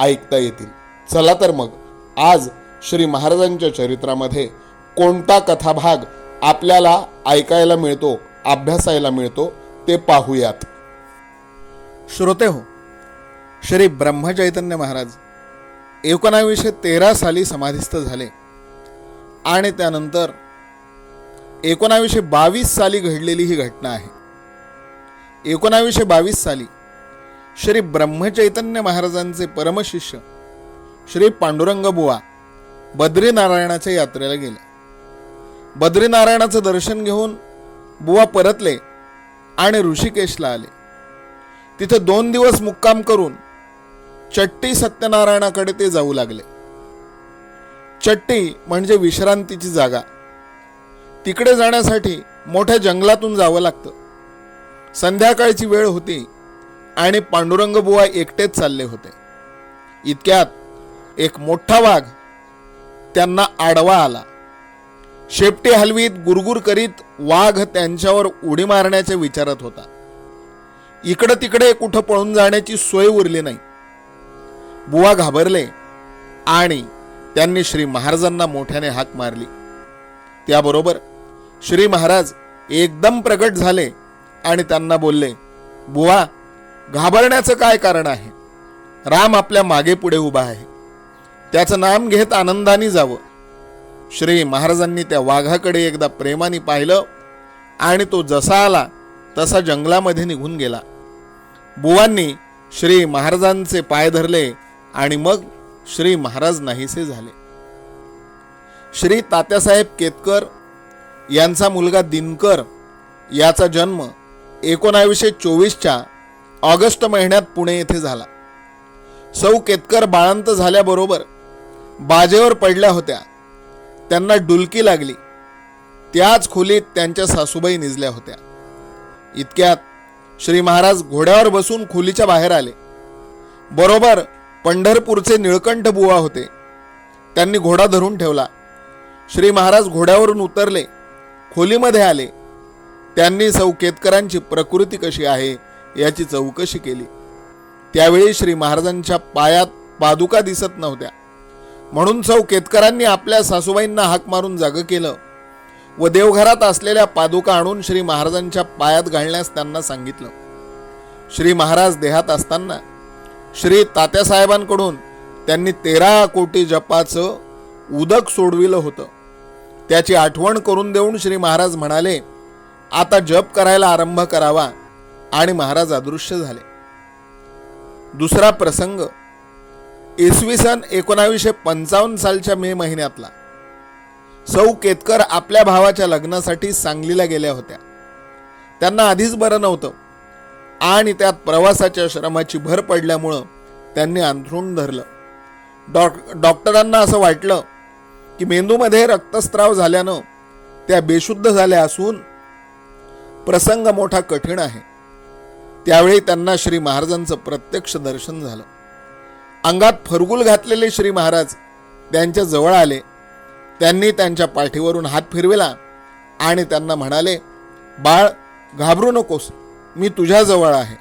ऐकता येतील. चला तर मग आज श्री महाराजांच्या चरित्रामध्ये कोणता कथाभाग आपल्याला ऐकायला मिळतो अभ्यासायला मिळतो ते पाहूयात. श्रोते हो श्री ब्रह्मचैतन्य महाराज एकोणावीसशे तेरा साली समाधिस्थ झाले. आणि त्यानंतर एकोणावीसशे बावीस साली घडलेली ही घटना आहे. एकोणावीसशे बावीस साली श्री ब्रह्मचैतन्य महाराजांचे परमशिष्य श्री पांडुरंग बुवा बद्रीनारायणाच्या यात्रेला गेले. बद्रीनारायणाचं दर्शन घेऊन बुवा परतले आणि ऋषिकेशला आले. तिथे दोन दिवस मुक्काम करून चट्टी सत्यनारायणाकडे ते जाऊ लागले. चट्टी म्हणजे विश्रांतीची जागा. तिकडे जाण्यासाठी मोठ्या जंगलातून जावं लागतं. संध्याकाळची वेळ होती. आणि पांडुरंग बुवा एकटेच चालले होते. इतक्यात एक मोठा वाघ त्यांना आडवा आला. शेपटी हलवीत गुरगुर करीत वाघ त्यांच्यावर उडी मारण्याच्या विचारात होता. इकडं तिकडे कुठं पळून जाण्याची सोय उरली नाही. बुवा घाबरले आणि त्यांनी श्री महाराजांना मोठ्याने हाक मारली. त्याबरोबर श्री महाराज एकदम प्रगट झाले आणि त्यांना बोलले बुवा घाबरण्याचं काय कारण आहे? राम आपल्या मागे पुढे उभा आहे. त्याचं नाम घेत आनंदाने जावं. श्री महाराजांनी त्या वाघाकडे एकदा प्रेमाने पाहिलं आणि तो जसा आला तसा जंगलामध्ये निघून गेला. बुवांनी श्री महाराजांचे पाय धरले आणि मग श्री महाराज नाहीसे झाले. श्री तात्यासाहेब केतकर यांचा मुलगा दिनकर याचा जन्म एकोणावीसशे चोवीसच्या ऑगस्ट महिन्यात पुणे येथे झाला. सौ केतकर बाळंत झाल्याबरोबर बाजेवर पडल्या होत्या. त्यांना डुलकी लागली. त्याच खोलीत त्यांच्या सासूबाई निजल्या होत्या. इतक्यात श्री महाराज घोड्यावर बसून खोलीच्या बाहेर आले. बरोबर पंढरपूरचे निळकंठ बुवा होते. त्यांनी घोडा धरून ठेवला. श्री महाराज घोड्यावरून उतरले. खोलीमध्ये आले. त्यांनी सौ केतकरांची प्रकृती कशी आहे? याची चौकशी केली. त्यावेळी श्री महाराजांच्या पायात पादुका दिसत नव्हत्या. म्हणून सौ केतकरांनी आपल्या सासूबाईंना हाक मारून जागं केलं व देवघरात असलेल्या पादुका आणून श्री महाराजांच्या पायात घालण्यास त्यांना सांगितलं. श्री महाराज देहात असताना श्री तात्यासाहेबांकडून त्यांनी तेरा कोटी जपाचं उदक सोडविलं होतं. त्याची आठवण करून देऊन श्री महाराज म्हणाले आता जप करायला आरंभ करावा. आणि महाराज अदृश्य झाले. दुसरा प्रसंग इसवी सन एकोणावीसशे पंचावन्न सालच्या मे महिन्यातला. सौ केतकर आपल्या भावाच्या लग्नासाठी सांगलीला गेल्या होत्या. त्यांना आधीच बरं नव्हतं आणि त्यात प्रवासाच्या श्रमाची भर पडल्यामुळं त्यांनी अंथरूण धरलं. डॉक डॉक्टरांना असं वाटलं की मेंदूमध्ये रक्तस्त्राव झाल्यानं त्या बेशुद्ध झाल्या असून प्रसंग मोठा कठीण आहे. त्यावेळी त्यांना श्री महाराजांचं प्रत्यक्ष दर्शन झालं. अंगात फरगुल घातलेले श्री महाराज त्यांच्या जवळ आले. त्यांनी त्यांच्या पाठीवरून हात फिरविला आणि त्यांना म्हणाले बाळ घाबरू नकोस मी तुझ्याजवळ आहे.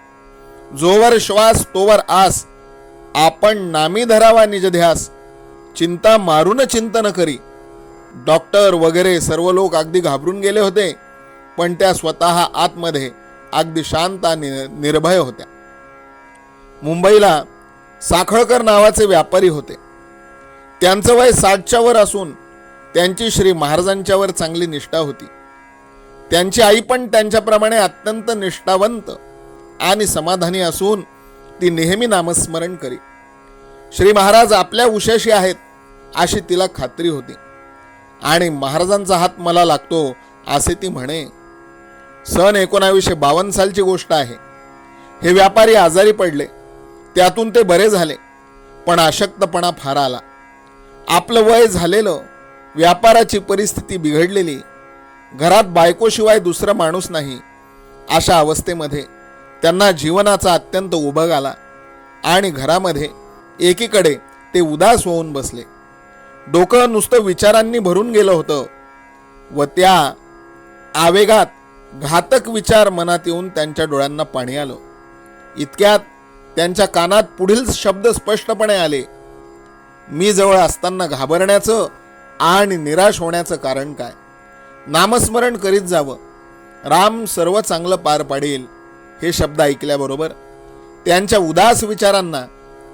जोवर श्वास तोवर आस. आपण नामी धरावा निज ध्यास. चिंता मारून चिंतन करी. डॉक्टर वगैरे सर्व लोक अगदी घाबरून गेले होते पण त्या स्वतः आतमध्ये अगदी शांत आणि निर्भय होत्या. मुंबईला साखळकर नावाचे व्यापारी होते. त्यांचं वय साठच्या वर असून त्यांची श्री महाराजांच्यावर चांगली निष्ठा होती. त्यांची आई पण त्यांच्याप्रमाणे अत्यंत निष्ठावंत आणि समाधानी असून ती नेहमी नामस्मरण करी. श्री महाराज आपल्या उशाशी आहेत अशी तिला खात्री होती. आणि महाराजांचा हात मला लागतो असे ती म्हणे. सन एकोणावीसशे बावन्न सालची गोष्ट आहे. हे व्यापारी आजारी पडले. त्यातून ते बरे झाले. पण अशक्तपणा फार आला. आपलं वय झालेलं व्यापाराची परिस्थिती बिघडलेली घरात बायकोशिवाय दुसरा माणूस नाही अशा अवस्थेमध्ये त्यांना जीवनाचा अत्यंत उभग आला आणि घरामध्ये एकीकडे ते उदास होऊन बसले. डोकं नुसतं विचारांनी भरून गेलं होतं व त्या आवेगात घातक विचार मनात येऊन त्यांच्या डोळ्यांना पाणी आलं. इतक्यात त्यांच्या कानात पुढील शब्द स्पष्टपणे आले. मी जवळ असताना घाबरण्याचं आणि निराश होण्याचं कारण काय? नामस्मरण करीत जावं. राम सर्व चांगलं पार पाडेल हे शब्द ऐकल्याबरोबर त्यांच्या उदास विचारांना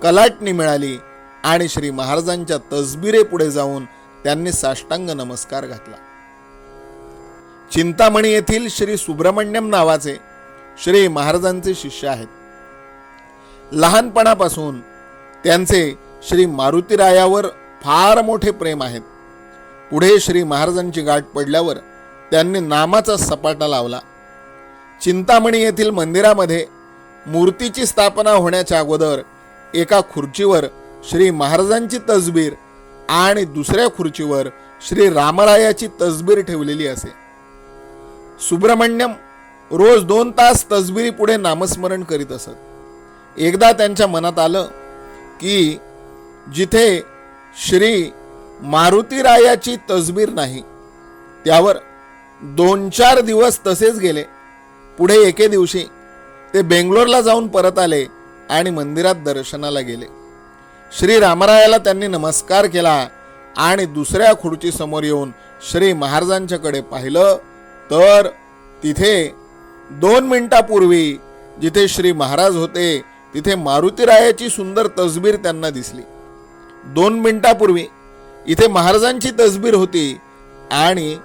कलाटणी मिळाली आणि श्री महाराजांच्या तसबिरे पुढे जाऊन त्यांनी साष्टांग नमस्कार घातला. चिंतामणी येथील श्री सुब्रमण्यम नावाचे श्री महाराजांचे शिष्य आहेत. लहानपणापासून त्यांचे श्री मारुतीरायावर फार मोठे प्रेम आहेत. पुढे श्री महाराजांची गाठ पडल्यावर त्यांनी नामाचा सपाटा लावला. चिंतामणी येथील मंदिरामध्ये मूर्तीची स्थापना होण्याच्या अगोदर एका खुर्चीवर श्री महाराजांची तसबीर आणि दुसऱ्या खुर्चीवर श्री रामरायाची तसबीर ठेवलेली असे. सुब्रमण्यम रोज दोन तास तसबिरी पुढे नामस्मरण करीत असत. एकदा त्यांच्या मनात आलं की जिथे श्री मारुतीरायाची तसबीर नाही त्यावर दोन चार दिवस तसेच गेले. पुढे एके दिवशी ते बेंगलोरला जाऊन परत आले आणि मंदिरात दर्शनाला गेले. श्री रामरायाला त्यांनी नमस्कार केला आणि दुसऱ्या खुर्चीसमोर येऊन श्री महाराजांच्याकडे पाहिलं तर तिथे दोन मिनिटापूर्वी जिथे श्री महाराज होते तिथे मारुतीरायाची सुंदर तसबीर त्यांना दिसली. दोन मिनिटापूर्वी इथे महाराजांची तसबीर होती आणि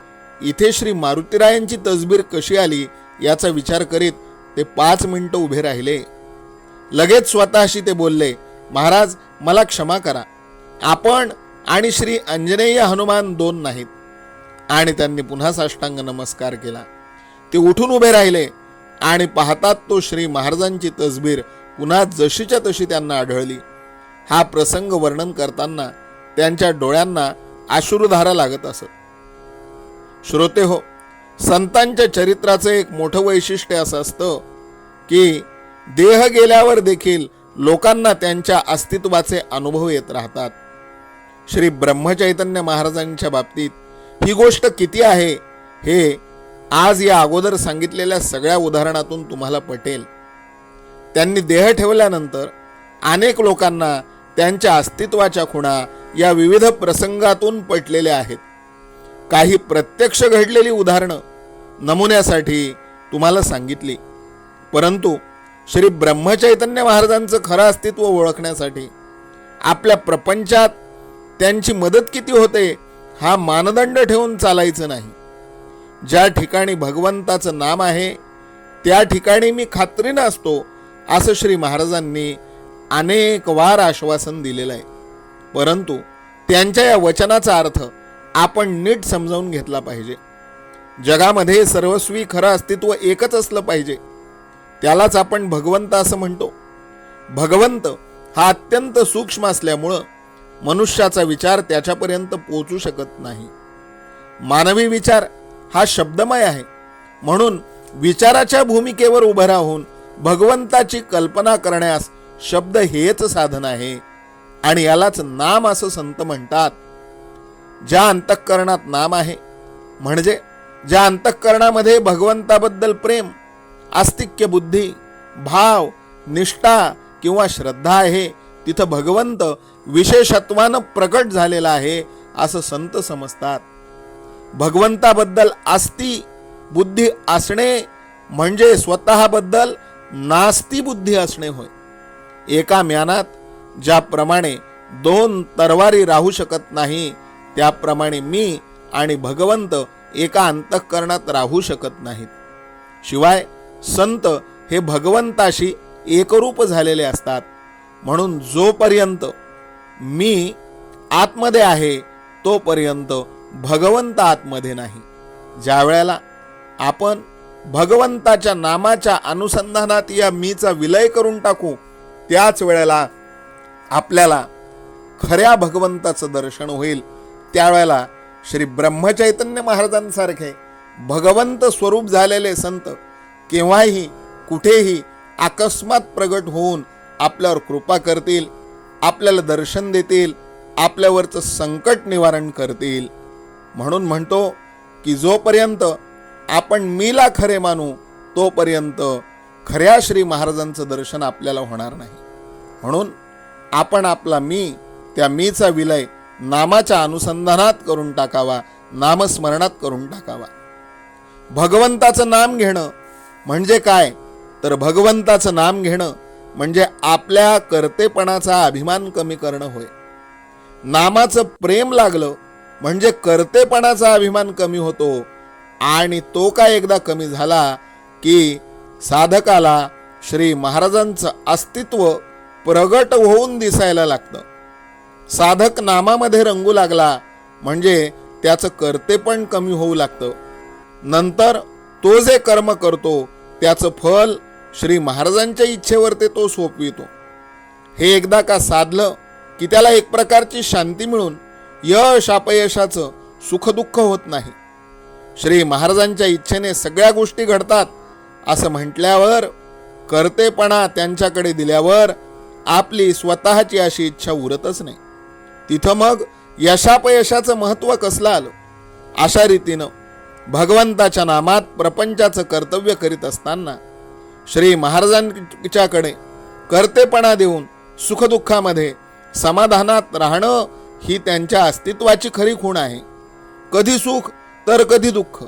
इथे श्री मारुतीरायांची तसबीर कशी आली याचा विचार करीत ते पाच मिनटं उभे राहिले. लगेच स्वतःशी ते बोलले महाराज मला क्षमा करा. आपण आणि श्री अंजनेय हनुमान दोन नाहीत. आणि त्यांनी पुन्हा साष्टांग नमस्कार केला. ते उठून उभे राहिले आणि पाहतात तो श्री महाराजांची तसबीर पुन्हा जशीच्या तशी त्यांना आढळली. हा प्रसंग वर्णन करताना त्यांच्या डोळ्यांना आश्रुधारा लागत असत. श्रोते हो संतांच्या चरित्राचं एक मोठं वैशिष्ट्य असं असतं की देह गेल्यावर देखील लोकांना त्यांच्या अस्तित्वाचे अनुभव येत राहतात. श्री ब्रह्मचैतन्य महाराजांच्या बाबतीत ही गोष्ट किती आहे हे आज या अगोदर सांगितलेल्या सगळ्या उदाहरणातून तुम्हाला पटेल. त्यांनी देह ठेवल्यानंतर अनेक लोकांना त्यांच्या अस्तित्वाच्या खुणा या विविध प्रसंगातून पटलेल्या आहेत. काही प्रत्यक्ष घडलेली उदाहरणं नमुन्यासाठी तुम्हाला सांगितली. परंतु श्री ब्रह्मचैतन्य महाराजांचं खरं अस्तित्व ओळखण्यासाठी आपल्या प्रपंचात त्यांची मदत किती होते हा मानदंड ठेवून चालायचं नाही. ज्या ठिकाणी भगवंताचं नाम आहे त्या ठिकाणी मी खात्रीनं असतो असं श्री महाराजांनी अनेक वार आश्वासन दिलेलं आहे. परंतु त्यांच्या या वचनाचा अर्थ आपण नीट समजावून घेतला पाहिजे. जगामध्ये सर्वस्वी खरं अस्तित्व एकच असलं पाहिजे. त्यालाच आपण भगवंत असं म्हणतो. भगवंत हा अत्यंत सूक्ष्म असल्यामुळं मनुष्याचा विचार त्याच्यापर्यंत पोचू शकत नाही. मानवी विचार हा शब्दमय आहे. म्हणून विचाराच्या भूमिकेवर उभं राहून भगवंताची कल्पना करण्यास शब्द हेच साधन आहे आणि यालाच नाम असं संत म्हणतात. ज्या अंतःकरणात नाम आहे म्हणजे ज्या अंतःकरणामध्ये भगवंताबद्दल प्रेम आस्तिक्य बुद्धी भाव निष्ठा किंवा श्रद्धा आहे तिथं भगवंत विशेषत्वानं प्रकट झालेला आहे असं संत समजतात. भगवंताबद्दल आस्ती बुद्धी असणे म्हणजे स्वतःबद्दल नास्ती बुद्धी असणे होय. एका म्यानात ज्याप्रमाणे दोन तरवारी राहू शकत नाही त्याप्रमाणे मी आणि भगवंत एका अंतःकरणात राहू शकत नाहीत. शिवाय संत हे भगवंताशी एकरूप झालेले असतात. म्हणून जोपर्यंत मी आतमध्ये आहे तोपर्यंत भगवंत आतमध्ये नाही. ज्या वेळेला आपण भगवंताच्या नामाच्या अनुसंधानात या मीचा विलय करून टाकू त्याच वेळेला आपल्याला खऱ्या भगवंताचं दर्शन होईल. त्यावेळेला श्री ब्रह्मचैतन्य महाराजांसारखे भगवंत स्वरूप झालेले संत केव्हाही कुठेही अकस्मात प्रगट होऊन आपल्यावर कृपा करतील. आपल्याला दर्शन देतील आपल्यावरचं संकट निवारण करतील. म्हणून म्हणतो की जोपर्यंत आपण मीला खरे मानू तोपर्यंत खऱ्या श्री महाराजांचं दर्शन आपल्याला होणार नाही. म्हणून आपण आपला मी त्या मीचा विलय नामाच्या अनुसंधानात करून टाकावा नामस्मरणात करून टाकावा. भगवंताचं नाम घेणं म्हणजे काय? तर भगवंताचं नाम घेणं म्हणजे आपल्या कर्तेपणाचा अभिमान कमी करणं होय. नामाचं प्रेम लागलं म्हणजे कर्तेपणाचा अभिमान कमी होतो आणि तो काय एकदा कमी झाला की साधकाला श्री महाराजांचं अस्तित्व प्रगट होऊन दिसायला लागतं. साधक नामामध्ये रंगू लागला म्हणजे त्याचं कर्तेपण कमी होऊ लागतं. नंतर तो जे कर्म करतो त्याचं फल श्री महाराजांच्या इच्छेवर ते तो सोपवितो. हे एकदा का साधलं की त्याला एक प्रकारची शांती मिळून यश अपयशाचं सुखदुःख होत नाही. श्री महाराजांच्या इच्छेने सगळ्या गोष्टी घडतात असं म्हटल्यावर कर्तेपणा त्यांच्याकडे दिल्यावर आपली स्वतःची अशी इच्छा उरतच नाही. तिथं मग यशापयशाचं महत्त्व कसलं आलं? अशा रीतीनं भगवंताच्या नामात प्रपंचाचं कर्तव्य करीत असताना श्री महाराजांच्याकडे कर्तेपणा देऊन सुखदुःखामध्ये समाधानात राहणं ही त्यांच्या अस्तित्वाची खरी खूण आहे. कधी सुख तर कधी दुःख.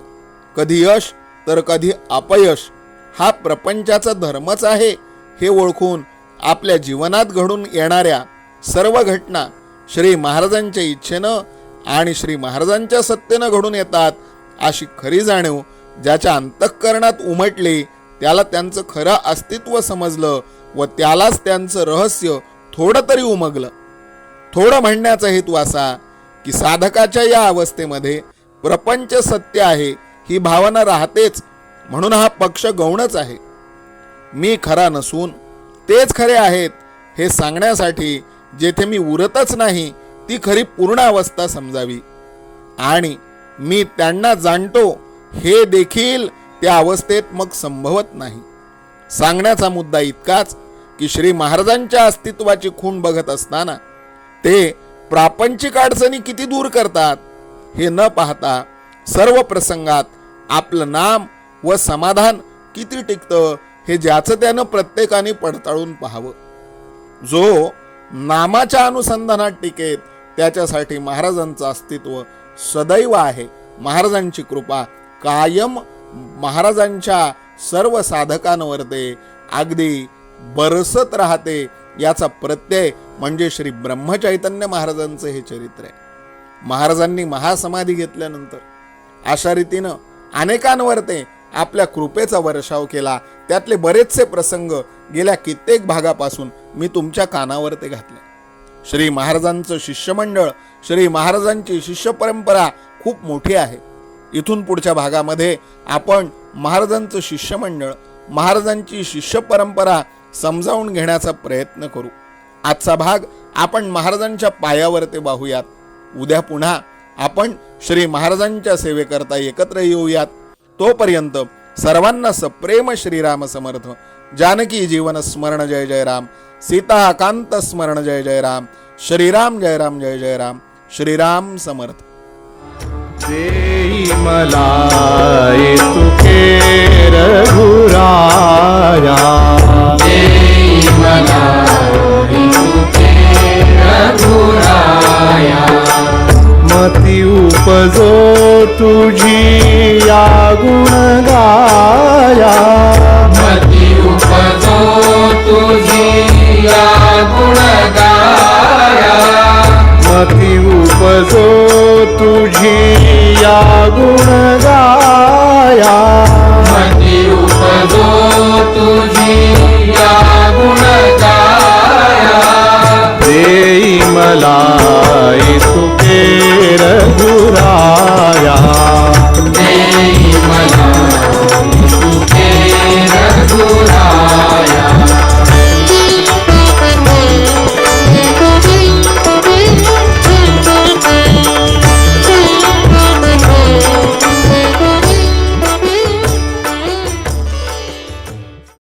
कधी यश तर कधी अपयश. हा प्रपंचाचा धर्मच आहे हे ओळखून आपल्या जीवनात घडून येणाऱ्या सर्व घटना श्री महाराजांच्या इच्छेनं आणि श्री महाराजांच्या सत्तेनं घडून येतात अशी खरी जाणीव ज्याच्या अंतःकरणात उमटली त्याला त्यांचं खरं अस्तित्व समजलं व त्यालाच त्यांचं रहस्य थोडं तरी उमगलं. थोडं म्हणण्याचा हेतू असा की साधकाच्या या अवस्थेमध्ये प्रपंच सत्य आहे ही भावना राहतेच म्हणून हा पक्ष गौणच आहे. मी खरा नसून तेच खरे आहेत हे सांगण्यासाठी जेथे मी उरतच नाही ती खरी पूर्ण अवस्था समजावी. आणि मी त्यांना जाणतो हे देखील त्या अवस्थेत मग संभवत नाही. सांगण्याचा मुद्दा इतकाच की श्री महाराजांच्या अस्तित्वाची खूण बघत असताना ते प्रापंचिक अडचणी किती दूर करतात हे न पाहता सर्व प्रसंगात आपलं नाम व समाधान किती टिकतं हे ज्याचं त्यानं प्रत्येकाने पडताळून पाहावं. जो नामाच्या अनुसंधानात टिकेत त्याच्यासाठी महाराजांचं अस्तित्व सदैव आहे. महाराजांची कृपा कायम महाराजांच्या सर्व साधकांवर ते अगदी बरसत राहते याचा प्रत्यय म्हणजे श्री ब्रह्मचैतन्य महाराजांचं हे चरित्र आहे. महाराजांनी महासमाधी घेतल्यानंतर अशा रीतीनं अनेकांवर ते आपल्या कृपेचा वर्षाव केला. त्यातले बरेचसे प्रसंग गेल्या कित्येक भागापासून मी तुमच्या कानावर ते घातले. श्री महाराजांचं शिष्यमंडळ श्री महाराजांची शिष्य परंपरा खूप मोठी आहे. इथून पुढच्या भागामध्ये आपण महाराजांचं शिष्यमंडळ महाराजांची शिष्य परंपरा समजावून घेण्याचा प्रयत्न करू. आजचा भाग आपण महाराजांच्या पायावर ते पाहूयात उद्या पुन्हा आपण श्री महाराजांच्या सेवेकरता एकत्र येऊयात. तोपर्यंत सर्वांना सप्रेम श्रीराम समर्थ. जानकी जीवन स्मरण जय जय राम. स्मरण जय जय राम. श्रीराम जय राम जय जय राम. श्रीराम समर्थ. देई मला तुके रघुराया। मती उपजो तुझी या गुण मती